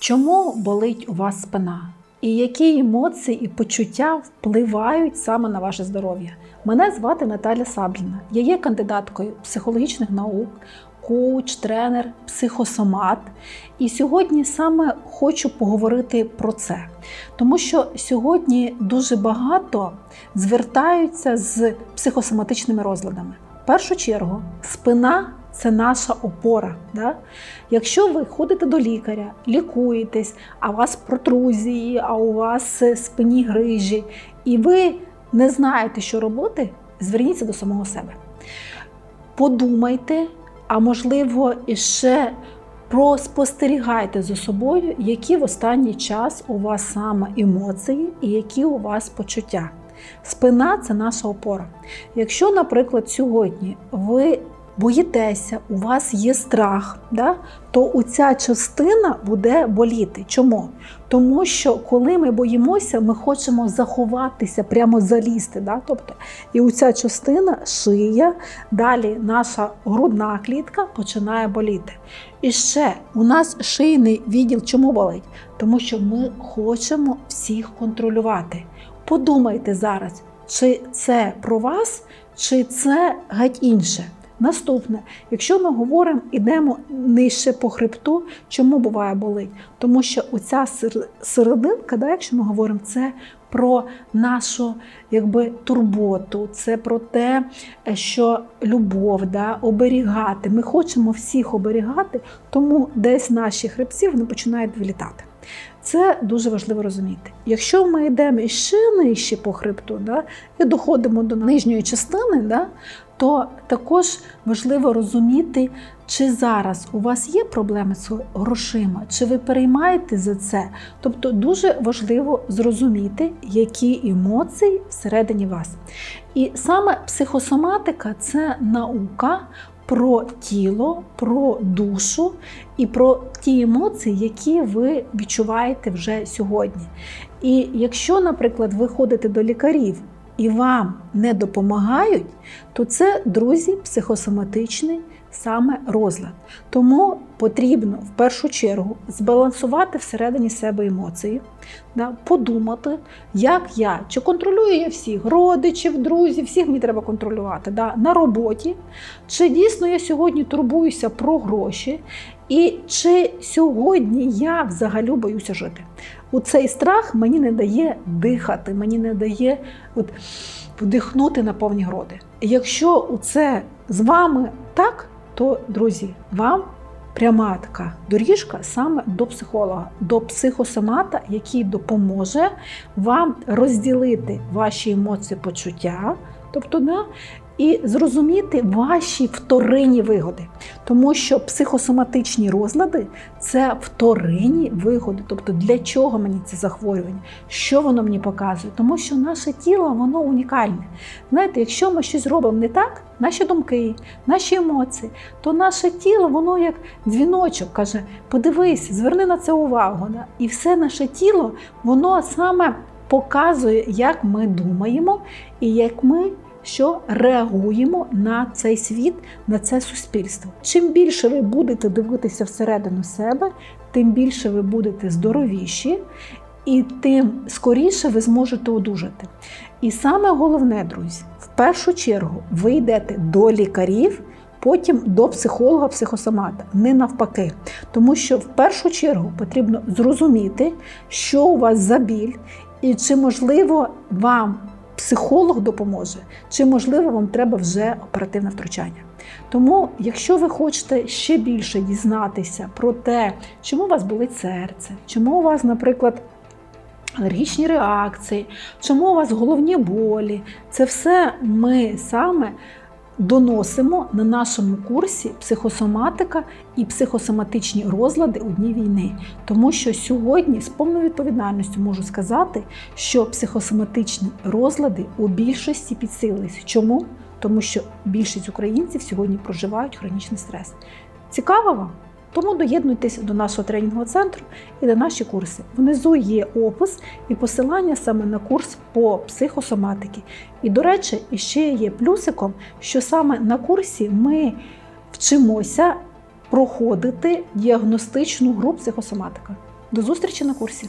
Чому болить у вас спина? І які емоції і почуття впливають саме на ваше здоров'я? Мене звати Наталя Сабліна. Я є кандидаткою психологічних наук, коуч, тренер, психосомат. І сьогодні саме хочу поговорити про це, тому що сьогодні дуже багато звертаються з психосоматичними розладами. В першу чергу, спина це наша опора. Да? Якщо ви ходите до лікаря, лікуєтесь, а у вас протрузії, а у вас спині грижі, і ви не знаєте, що робити, зверніться до самого себе. Подумайте, а можливо, іще проспостерігайте за собою, які в останній час у вас саме емоції і які у вас почуття. Спина це наша опора. Якщо, наприклад, сьогодні ви боїтеся, у вас є страх, да, то у ця частина буде боліти. Чому? Тому що коли ми боїмося, ми хочемо заховатися, прямо залізти. Да? Тобто, і у ця частина шия, далі наша грудна клітка починає боліти. І ще у нас шийний відділ чому болить? Тому що ми хочемо всіх контролювати. Подумайте зараз, чи це про вас, чи це геть інше. Наступне, якщо ми говоримо, ідемо нижче по хребту, чому буває болить? Тому що оця серединка, да, якщо ми говоримо, це про нашу якби, турботу, це про те, що любов, да, оберігати. Ми хочемо всіх оберігати, тому десь наші хребці вони починають вилітати. Це дуже важливо розуміти. Якщо ми йдемо ще нижче по хребту, да, і доходимо до нижньої частини, да, то також важливо розуміти, чи зараз у вас є проблеми з грошима, чи ви переймаєте за це. Тобто дуже важливо зрозуміти, які емоції всередині вас. І саме психосоматика це наука. Про тіло, про душу і про ті емоції, які ви відчуваєте вже сьогодні. І якщо, наприклад, ви ходите до лікарів і вам не допомагають, то це, друзі, психосоматичний саме розлад. Тому потрібно в першу чергу збалансувати всередині себе емоції, да, подумати, як я, чи контролюю я всіх родичів, друзів, всіх мені треба контролювати да, на роботі, чи дійсно я сьогодні турбуюся про гроші, і чи сьогодні я взагалі боюся жити. У цей страх мені не дає дихати, мені не дає от, вдихнути на повні груди. Якщо це з вами так, то, друзі, вам пряма така доріжка саме до психолога, до психосомата, який допоможе вам розділити ваші емоції, почуття. Тобто, да, і зрозуміти ваші вторинні вигоди. Тому що психосоматичні розлади це вторинні вигоди. Тобто, для чого мені це захворювання? Що воно мені показує? Тому що наше тіло воно унікальне. Знаєте, якщо ми щось робимо не так, наші думки, наші емоції, то наше тіло, воно як дзвіночок каже: подивись, зверни на це увагу. І все наше тіло, воно саме показує, як ми думаємо і як ми що реагуємо на цей світ, на це суспільство. Чим більше ви будете дивитися всередину себе, тим більше ви будете здоровіші. І тим скоріше ви зможете одужати. І саме головне, друзі, в першу чергу ви йдете до лікарів, потім до психолога, психосомата, не навпаки. Тому що в першу чергу потрібно зрозуміти, що у вас за біль, і чи можливо вам психолог допоможе, чи, можливо, вам треба вже оперативне втручання. Тому, якщо ви хочете ще більше дізнатися про те, чому у вас болить серце, чому у вас, наприклад, алергічні реакції, чому у вас головні болі, це все ми саме доносимо на нашому курсі психосоматика і психосоматичні розлади у дні війни. Тому що сьогодні з повною відповідальністю можу сказати, що психосоматичні розлади у більшості підсилились. Чому? Тому що більшість українців сьогодні проживають хронічний стрес. Цікаво вам? Тому доєднуйтесь до нашого тренінгового центру і до наші курси. Внизу є опис і посилання саме на курс по психосоматики. І, до речі, ще є плюсиком, що саме на курсі ми вчимося проходити діагностичну гру психосоматика. До зустрічі на курсі!